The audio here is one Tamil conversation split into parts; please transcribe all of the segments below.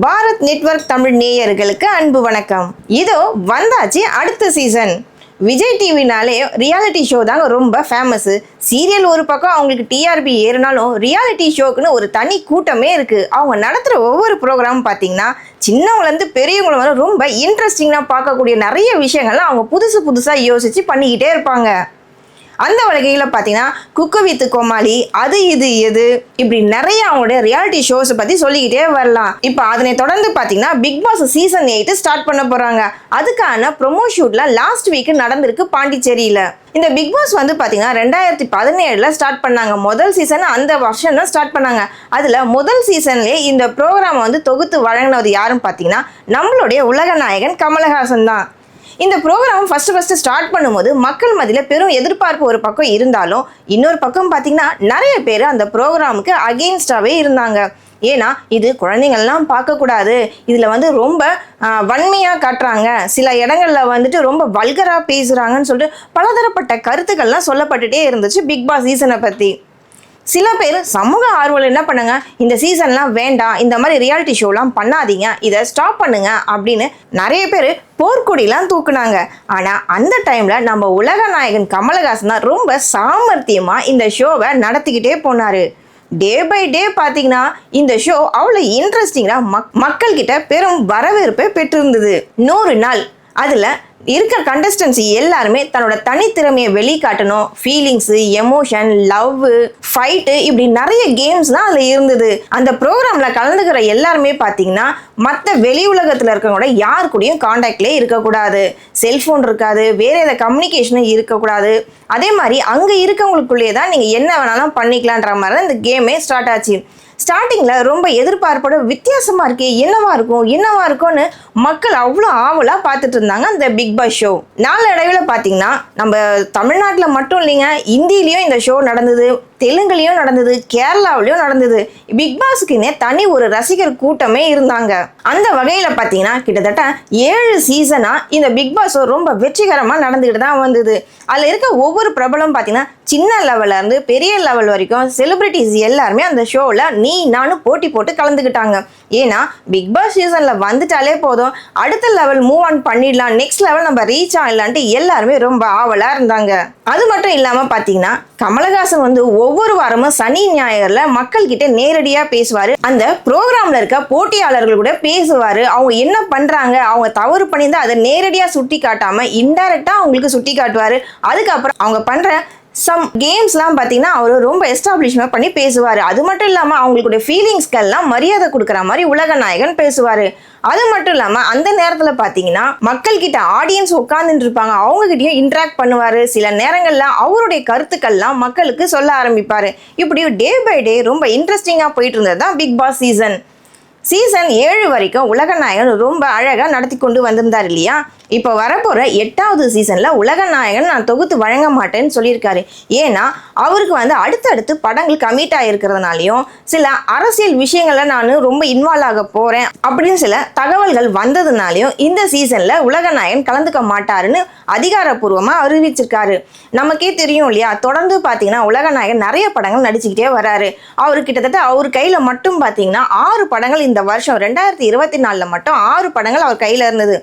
பாரத் நெட்வொர்க் தமிழ் நேயர்களுக்கு அன்பு வணக்கம். இதோ வந்தாச்சு அடுத்த சீசன் விஜய் டிவினாலே ரியாலிட்டி ஷோ தாங்க ரொம்ப ஃபேமஸ்ஸு சீரியல் ஒரு பக்கம் அவங்களுக்கு டிஆர்பி ஏறினாலும் ரியாலிட்டி ஷோக்குன்னு ஒரு தனி கூட்டமே இருக்குது அவங்க நடத்துகிற ஒவ்வொரு ப்ரோக்ராமும் பார்த்தீங்கன்னா சின்னவங்கலேருந்து பெரியவங்கள வந்து ரொம்ப இன்ட்ரெஸ்டிங்காக பார்க்கக்கூடிய நிறைய விஷயங்கள்லாம் அவங்க புதுசு புதுசாக யோசித்து பண்ணிக்கிட்டே இருப்பாங்க. அந்த வகையில் பார்த்தீங்கன்னா குக்கு வித் கோமாளி அது இது எது இப்படி நிறைய அவங்களுடைய ரியாலிட்டி ஷோஸை பற்றி சொல்லிக்கிட்டே வரலாம். இப்போ அதனை தொடர்ந்து பார்த்தீங்கன்னா Bigg Boss season eight start பண்ண போகிறாங்க அதுக்கான ப்ரொமோ ஷூட்ல லாஸ்ட் வீக் நடந்திருக்கு பாண்டிச்சேரியில். இந்த பிக் பாஸ் வந்து பார்த்தீங்கன்னா ரெண்டாயிரத்தி பதினேழில் ஸ்டார்ட் பண்ணாங்க. முதல் சீசன் அந்த வருஷம் தான் ஸ்டார்ட் பண்ணாங்க. அதில் முதல் சீசன்லேயே இந்த ப்ரோக்ராம் வந்து தொகுத்து வழங்கினது யாருன்னு பார்த்தீங்கன்னா நம்மளுடைய உலக நாயகன் கமலஹாசன் தான். இந்த ப்ரோக்ராம் ஃபர்ஸ்ட் ஃபர்ஸ்ட் ஸ்டார்ட் பண்ணும்போது மக்கள் மத்தியில் பெரும் எதிர்பார்ப்பு ஒரு பக்கம் இருந்தாலும் இன்னொரு பக்கம் பார்த்தீங்கன்னா நிறைய பேர் அந்த ப்ரோக்ராமுக்கு அகெயின்ஸ்டாகவே இருந்தாங்க. ஏன்னா இது குழந்தைங்கள்லாம் பார்க்கக்கூடாது. இதில் வந்து ரொம்ப வன்மையாக காட்டுறாங்க. சில இடங்களில் வந்துட்டு ரொம்ப வல்கராக பேசுகிறாங்கன்னு சொல்லிட்டு பலதரப்பட்ட கருத்துக்கள்லாம் சொல்லப்பட்டுட்டே இருந்துச்சு பிக் பாஸ் சீசனை பற்றி சில பேர் சமூக ஆர்வலர் என்ன பண்ணுங்க? இந்த சீசன்லாம் வேண்டாம் இந்த மாதிரி ரியாலிட்டி ஷோலாம் பண்ணாதீங்க இதை ஸ்டாப் பண்ணுங்க அப்படின்னு நிறைய பேர் போர்க்கொடிலாம் தூக்குனாங்க. ஆனால் அந்த டைமில் நம்ம உலக நாயகன் கமலஹாசன் தான் ரொம்ப சாமர்த்தியமாக இந்த ஷோவை நடத்திக்கிட்டே போனார். டே பை டே பார்த்தீங்கன்னா இந்த ஷோ அவ்வளோ இன்ட்ரெஸ்டிங்காக மக் மக்கள்கிட்ட பெரும் வரவேற்பை பெற்றிருந்தது. நூறு நாள் அதில் இருக்கிற கண்டஸ்டன்சி எல்லாருமே தன்னோட தனித்திறமையை வெளிக்காட்டணும். ஃபீலிங்ஸு எமோஷன் லவ் ஃபைட்டு இப்படி நிறைய கேம்ஸ் தான் அதில் இருந்தது. அந்த ப்ரோக்ராமில் கலந்துக்கிற எல்லாருமே பார்த்தீங்கன்னா மற்ற வெளி உலகத்தில் இருக்கவங்களோட யார் கூடயும் காண்டாக்ட்லேயே இருக்கக்கூடாது. செல்ஃபோன் இருக்காது வேறு எதை கம்யூனிகேஷனும் இருக்கக்கூடாது. அதே மாதிரி அங்கே இருக்கவங்களுக்குள்ளேயே தான் நீங்கள் என்ன வேணாலும் பண்ணிக்கலான்ற மாதிரி தான் இந்த கேமே ஸ்டார்ட் ஆச்சு. ஸ்டார்டிங்கில் ரொம்ப எதிர்பார்ப்போட வித்தியாசமாக இருக்கே. என்னவா இருக்கும்? என்னவா இருக்கும்னு மக்கள் அவ்வளோ ஆவலாக பார்த்துட்டு இருந்தாங்க அந்த பிக் பாஸ் ஷோ நாளடைவில் பார்த்தீங்கன்னா நம்ம தமிழ்நாட்டில் மட்டும் இல்லைங்க இந்தியிலையும் இந்த ஷோ நடந்தது. தெலுங்குலேயும் நடந்தது கேரளாவிலையும் நடந்தது. பிக் பாஸுக்குன்னே தனி ஒரு ரசிகர் கூட்டமே இருந்தாங்க. அந்த வகையில் பார்த்தீங்கன்னா கிட்டத்தட்ட ஏழு சீசனாக இந்த பிக் பாஸ் ரொம்ப வெற்றிகரமாக நடந்துக்கிட்டு தான் வந்தது. அதில் இருக்க ஒவ்வொரு பிரபலம் பார்த்தீங்கன்னா சின்ன லெவல்லேருந்து பெரிய லெவல் வரைக்கும் செலிப்ரிட்டிஸ் எல்லாருமே அந்த ஷோவில் நீ நானும் போட்டி போட்டு கலந்துக்கிட்டாங்க ஏன்னா பிக் பாஸ் சீசனில் வந்துட்டாலே போதும். அடுத்த லெவல் மூவ் ஆன் பண்ணிடலாம். நெக்ஸ்ட் லெவல் நம்ம ரீச் ஆகலான்ட்டு எல்லாருமே ரொம்ப ஆவலாக இருந்தாங்க. அது மட்டும் இல்லாமல் பார்த்தீங்கன்னா கமலஹாசன் வந்து ஒவ்வொரு வாரமும் சனி ஞாயிறுல மக்கள்கிட்ட நேரடியாக பேசுவார். அந்த ப்ரோக்ராமில் இருக்க போட்டியாளர்கள் கூட பேசுவார். அவங்க என்ன பண்ணுறாங்க அவங்க தவறு பண்ணியிருந்தா அதை நேரடியாக சுட்டி காட்டாமல் இன்டைரக்டாக அவங்களுக்கு சுட்டி காட்டுவார் அதுக்கப்புறம் அவங்க பண்ணுற சம் கேம்ஸ்லாம் பார்த்தீங்கன்னா அவர் ரொம்ப எஸ்டாப்ளிஷ்மெண்ட் பண்ணி பேசுவார். அது மட்டும் இல்லாமல் அவங்களுடைய ஃபீலிங்ஸ்க்கெல்லாம் மரியாதை கொடுக்குற மாதிரி உலக நாயகன் பேசுவார். அது மட்டும் இல்லாமல் அந்த நேரத்தில் பார்த்தீங்கன்னா மக்கள்கிட்ட ஆடியன்ஸ் உட்காந்துட்டு இருப்பாங்க அவங்ககிட்டயும் இன்ட்ராக்ட் பண்ணுவார். சில நேரங்களில் அவருடைய கருத்துக்கள்லாம் மக்களுக்கு சொல்ல ஆரம்பிப்பார். இப்படி டே பை டே ரொம்ப இன்ட்ரெஸ்டிங்காக போயிட்டு இருந்தது தான் பிக் பாஸ் சீசன் சீசன் ஏழு வரைக்கும் உலகநாயகன் ரொம்ப அழகாக நடத்தி கொண்டு வந்திருந்தார் இல்லையா? இப்போ வரப்போகிற எட்டாவது சீசனில் உலகநாயகன் நான் தொகுத்து வழங்க மாட்டேன்னு சொல்லியிருக்காரு. ஏன்னா அவருக்கு வந்து அடுத்தடுத்து படங்கள் கமிட் ஆகிருக்கிறதுனாலையும் சில அரசியல் விஷயங்களில் நான் ரொம்ப இன்வால்வ் ஆக போகிறேன் அப்படின்னு சில தகவல்கள் வந்ததுனாலையும் இந்த சீசனில் உலகநாயகன் கலந்துக்க மாட்டாருன்னு அதிகாரப்பூர்வமாக அறிவிச்சிருக்காரு. நமக்கே தெரியும் இல்லையா? தொடர்ந்து பார்த்தீங்கன்னா உலகநாயகன் நிறைய படங்கள் நடிச்சுக்கிட்டே வராரு. அவர் கிட்டத்தட்ட அவர் கையில் மட்டும் பார்த்தீங்கன்னா ஆறு படங்கள் இந்த வருஷம் ரெண்டாயிரத்தி இருபத்தி நாலில் மட்டும் ஆறு படங்கள் அவர் கையில் இருந்தது.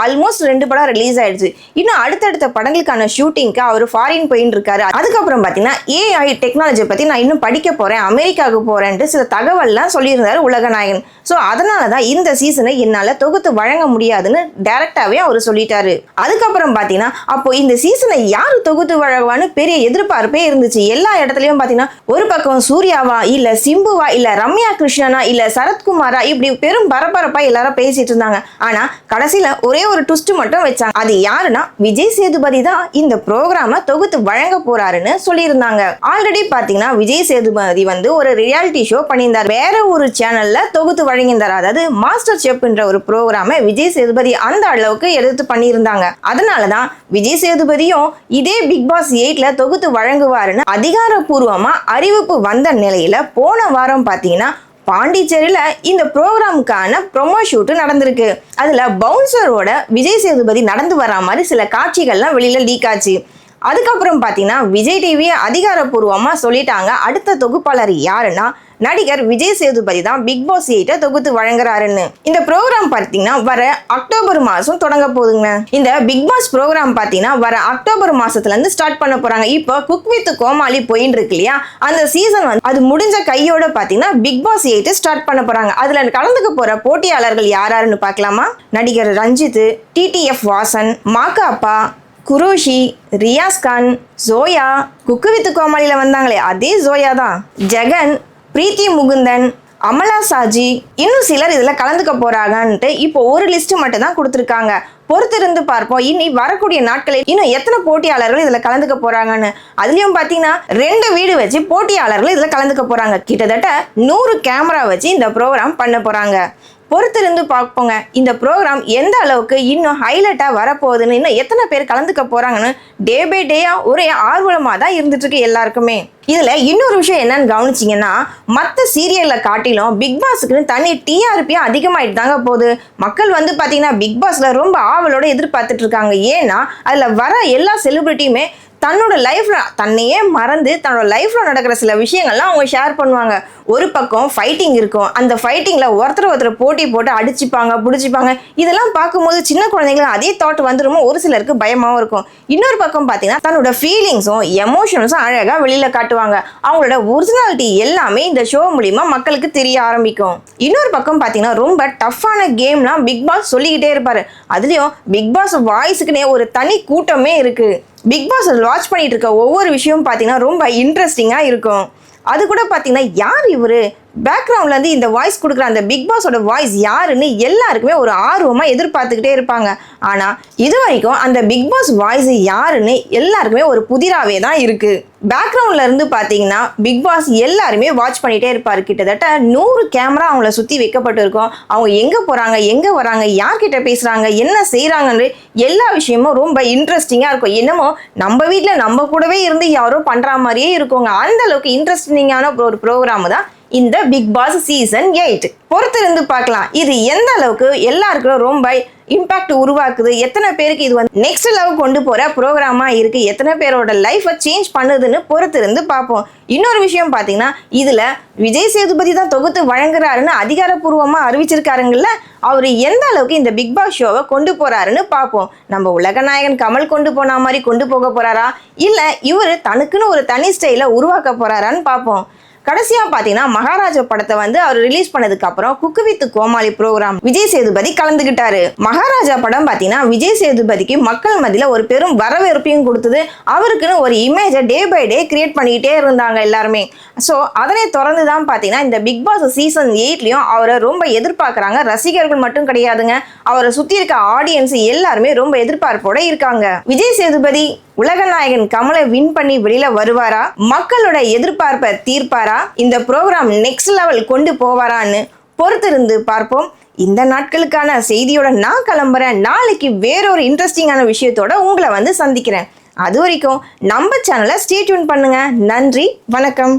ஆல்மோஸ்ட் ரெண்டு படம் ரிலீஸ் ஆயிடுச்சு. இன்னும் அடுத்தடுத்த படங்களுக்கான ஷூட்டிங்க்கு அவர் ஃபாரின் போயின்னு இருக்காரு. அதுக்கப்புறம் பார்த்தீங்கன்னா ஏஐ டெக்னாலஜி பற்றி நான் இன்னும் படிக்க போகிறேன் அமெரிக்காவுக்கு போகிறேன்ட்டு சில தகவல்லாம் சொல்லியிருந்தார் உலகநாயகன் ஸோ அதனால தான் இந்த சீசனை என்னால் தொகுத்து வழங்க முடியாதுன்னு டைரக்டாகவே அவர் சொல்லிட்டாரு. அதுக்கப்புறம் பார்த்தீங்கன்னா அப்போ இந்த சீசனை யார் தொகுத்து வழங்குவான்னு பெரிய எதிர்பார்ப்பே இருந்துச்சு. எல்லா இடத்துலையும் பார்த்தீங்கன்னா ஒரு பக்கம் சூர்யாவா இல்லை சிம்புவா இல்லை ரம்யா கிருஷ்ணனா இல்லை சரத்குமாரா இப்படி பெரும் பரபரப்பாக எல்லாரும் பேசிட்டு இருந்தாங்க. ஆனால் கடைசியில் ஒரே ஒரு ட்விஸ்ட் மட்டும் வச்சாங்க. அது யாருன்னா விஜய் சேதுபதி தான் இந்த ப்ரோக்ராமை தொகுத்து வழங்க போறாருன்னு சொல்லியிருந்தாங்க. ஆல்ரெடி பார்த்தீங்கன்னா விஜய் சேதுபதி வந்து ஒரு ரியாலிட்டி ஷோ பண்ணியிருந்தார். வேற ஒரு சேனல்ல தொகுத்து வழங்கியிருந்தார். அதாவது மாஸ்டர் செஃப்ன்ற ஒரு ப்ரோக்ராமை விஜய் சேதுபதி அந்த அளவுக்கு எடுத்து பண்ணியிருந்தாங்க. அதனாலதான் விஜய் சேதுபதியும் இதே பிக் பாஸ் எயிட்ல தொகுத்து வழங்குவாருன்னு அதிகாரப்பூர்வமா அறிவிப்பு வந்த நிலையில போன வாரம் பார்த்தீங்கன்னா பாண்டிச்சேரியில் இந்த ப்ரோக்ராமுக்கான ப்ரொமோ ஷூட்டு நடந்திருக்கு. அதில் பவுன்சரோட விஜய் சேதுபதி நடந்து வரா மாதிரி சில காட்சிகள்லாம் வெளியில் லீக் ஆச்சு. அதுக்கப்புறம் பார்த்தீங்கன்னா விஜய் டிவி அதிகாரப்பூர்வமாக சொல்லிட்டாங்க. அடுத்த தொகுப்பாளர் யாருன்னா நடிகர் விஜய் சேதுபதி தான் பிக் பாஸ் எயிட்ட தொகுத்து வழங்குறாருன்னு. இந்த ப்ரோக்ராம் பார்த்தீங்கன்னா வர அக்டோபர் மாதம் தொடங்க போகுதுங்க. இந்த பிக் பாஸ் ப்ரோக்ராம் பார்த்தீங்கன்னா வர அக்டோபர் மாசத்துல இருந்து ஸ்டார்ட் பண்ண போறாங்க. இப்போ குக் வித் கோமாளி போயின்னு இருக்கு இல்லையா? அந்த சீசன் வந்து அது முடிஞ்ச கையோட பார்த்தீங்கன்னா பிக் பாஸ் எயிட் ஸ்டார்ட் பண்ண போறாங்க. அதுல கலந்துக்க போற போட்டியாளர்கள் யார் யாருன்னு பார்க்கலாமா நடிகர் Ranjith TTF Vasan Makapa Qureshi Riyaz Khan Zoya. Cook with கோமாளியில வந்தாங்களே அதே ஜோயா தான். ஜெகன் பிரீத்தி முகுந்தன் அமலா சாஜி இன்னும் சிலர் இதில் கலந்துக்க போறாங்கன்ட்டு இப்போ ஒரு லிஸ்ட் மட்டும் தான் கொடுத்துருக்காங்க. பொறுத்திருந்து பார்ப்போம். இனி வரக்கூடிய நாட்களில் இன்னும் எத்தனை போட்டியாளர்கள் இதில் கலந்துக்க போறாங்கன்னு. அதுலயும் பார்த்தீங்கன்னா ரெண்டு வீடு வச்சு போட்டியாளர்கள் இதில் கலந்துக்க போறாங்க. கிட்டத்தட்ட நூறு கேமரா வச்சு இந்த ப்ரோக்ராம் பண்ண போறாங்க. பொறுத்திருந்து பார்ப்போங்க. இந்த ப்ரோக்ராம் எந்த அளவுக்கு இன்னும் ஹைலைட்டாக வரப்போகுதுன்னு இன்னும் எத்தனை பேர் கலந்துக்க போகிறாங்கன்னு டே பை டேயாக ஒரே ஆர்வலமாக தான் இருந்துட்டுருக்கு எல்லாருக்குமே. இதில் இன்னொரு விஷயம் என்னன்னு கவனிச்சிங்கன்னா மற்ற சீரியலில் காட்டிலும் பிக் பாஸுக்குன்னு தனி டிஆர்பியும் அதிகமாகிட்டு தாங்க போகுது. மக்கள் வந்து பார்த்தீங்கன்னா பிக் பாஸில் ரொம்ப ஆவலோடு எதிர்பார்த்துட்டு இருக்காங்க. ஏன்னா அதில் வர எல்லா செலிபிரிட்டியுமே தன்னோட லைஃப்ல தன்னையே மறந்து தன்னோட லைஃப்ல நடக்கிற சில விஷயங்கள்லாம் அவங்க ஷேர் பண்ணுவாங்க. ஒரு பக்கம் ஃபைட்டிங் இருக்கும். அந்த ஃபைட்டிங்ல ஒருத்தர் ஒருத்தர் போட்டி போட்டு அடிச்சுப்பாங்க பிடிச்சிப்பாங்க. இதெல்லாம் பார்க்கும்போது சின்ன குழந்தைங்களும் அதே தாட் வந்துருமோ? ஒரு சிலருக்கு பயமாவும் இருக்கும். இன்னொரு பக்கம் பார்த்தீங்கன்னா தன்னோட ஃபீலிங்ஸும் எமோஷன்ஸும் அழகா வெளியில காட்டுவாங்க. அவங்களோட ஒரிஜினாலிட்டி எல்லாமே இந்த ஷோ மூலியமா மக்களுக்கு தெரிய ஆரம்பிக்கும். இன்னொரு பக்கம் பார்த்தீங்கன்னா ரொம்ப டஃப்பான கேம்லாம் பிக் பாஸ் சொல்லிக்கிட்டே இருப்பாரு. அதுலயும் பிக் பாஸ் வாய்ஸுக்குன்னே ஒரு தனி கூட்டமே இருக்கு. பிக் பாஸ் வாட்ச் பண்ணிட்டு இருக்க ஒவ்வொரு விஷயமும் பார்த்தீங்கன்னா ரொம்ப இன்ட்ரெஸ்டிங்காக இருக்கும். அது கூட பார்த்தீங்கன்னா யார் இவர்? பேக்ரவுண்ட்லேருந்து இந்த வாய்ஸ் கொடுக்குற அந்த பிக் பாஸோட வாய்ஸ் யாருன்னு எல்லாருக்குமே ஒரு ஆர்வமாக எதிர்பார்த்துக்கிட்டே இருப்பாங்க. ஆனால் இது வரைக்கும் அந்த பிக் பாஸ் வாய்ஸ் யாருன்னு எல்லாருக்குமே ஒரு புதிராகவே தான் இருக்குது பேக்ரவுண்ட்ல இருந்து பார்த்தீங்கன்னா பிக் பாஸ் எல்லாருமே வாட்ச் பண்ணிட்டே இருப்பார். கிட்டத்தட்ட நூறு கேமரா அவங்கள சுற்றி வைக்கப்பட்டு இருக்கும். அவங்க எங்கே போகிறாங்க எங்கே வராங்க யார்கிட்ட பேசுகிறாங்க என்ன செய்கிறாங்கன்னு எல்லா விஷயமும் ரொம்ப இன்ட்ரெஸ்டிங்காக இருக்கும். என்னமோ நம்ம வீட்டில் நம்ம கூடவே இருந்து யாரோ பண்ணுற மாதிரியே இருக்குங்க. அந்த அளவுக்கு இன்ட்ரெஸ்டிங்கான ஒரு ப்ரோக்ராம் தான் இந்த பிக் பாஸ் சீசன் எயிட் பொறுத்திருந்து பார்க்கலாம். இது எந்த அளவுக்கு எல்லாருக்கும் ரொம்ப இம்பாக்ட் உருவாக்குது? எத்தனை பேருக்கு இது வந்து நெக்ஸ்ட் லெவல் கொண்டு போகிற ப்ரோக்ராமா இருக்குது எத்தனை பேரோட லைஃபை சேஞ்ச் பண்ணுதுன்னு பொறுத்திருந்து பார்ப்போம். இன்னொரு விஷயம் பார்த்தீங்கன்னா இதில் விஜய் சேதுபதி தான் தொகுத்து வழங்குறாருன்னு அதிகாரப்பூர்வமாக அறிவிச்சிருக்காருங்கள்ல அவர் எந்த அளவுக்கு இந்த பிக் பாஸ் ஷோவை கொண்டு போகிறாருன்னு பார்ப்போம். நம்ம உலகநாயகன் கமல் கொண்டு போன மாதிரி கொண்டு போக போகிறாரா இல்லை இவர் தனக்குன்னு ஒரு தனி ஸ்டைலை உருவாக்க போகிறாரான்னு பார்ப்போம். கடைசியாக பார்த்தீங்கன்னா மகாராஜா படத்தை வந்து அவர் ரிலீஸ் பண்ணதுக்கு அப்புறம் cook with Komali program Vijay Sethupathi கலந்துகிட்டாரு. Maharaja படம் பார்த்தீங்கன்னா விஜய் சேதுபதிக்கு மக்கள் மத்தியில் ஒரு பெரும் வரவேற்பையும் கொடுத்தது. அவருக்குன்னு ஒரு இமேஜை டே பை டே கிரியேட் பண்ணிக்கிட்டே இருந்தாங்க எல்லாருமே. ஸோ அதனை தொடர்ந்து தான் பார்த்தீங்கன்னா இந்த பிக் பாஸ் சீசன் எயிட்லையும் அவரை ரொம்ப எதிர்பார்க்குறாங்க. ரசிகர்கள் மட்டும் கிடையாதுங்க. அவரை சுற்றி இருக்க ஆடியன்ஸ் எல்லாருமே ரொம்ப எதிர்பார்ப்போட இருக்காங்க. விஜய் சேதுபதி உலகநாயகன் கமலை வின் பண்ணி வெளியில வருவாரா? மக்களோட எதிர்பார்ப்பை தீர்ப்பாரா? இந்த ப்ரோக்ராம் நெக்ஸ்ட் லெவல் கொண்டு போவாரான்னு பொறுத்திருந்து பார்ப்போம். இந்த நாட்களுக்கான செய்தியோட நான் கிளம்புறேன். நாளைக்கு வேறொரு இன்ட்ரெஸ்டிங்கான விஷயத்தோட உங்களை வந்து சந்திக்கிறேன். அது வரைக்கும் நம்ம சேனலை ஸ்டே டியூன் பண்ணுங்க. நன்றி வணக்கம்.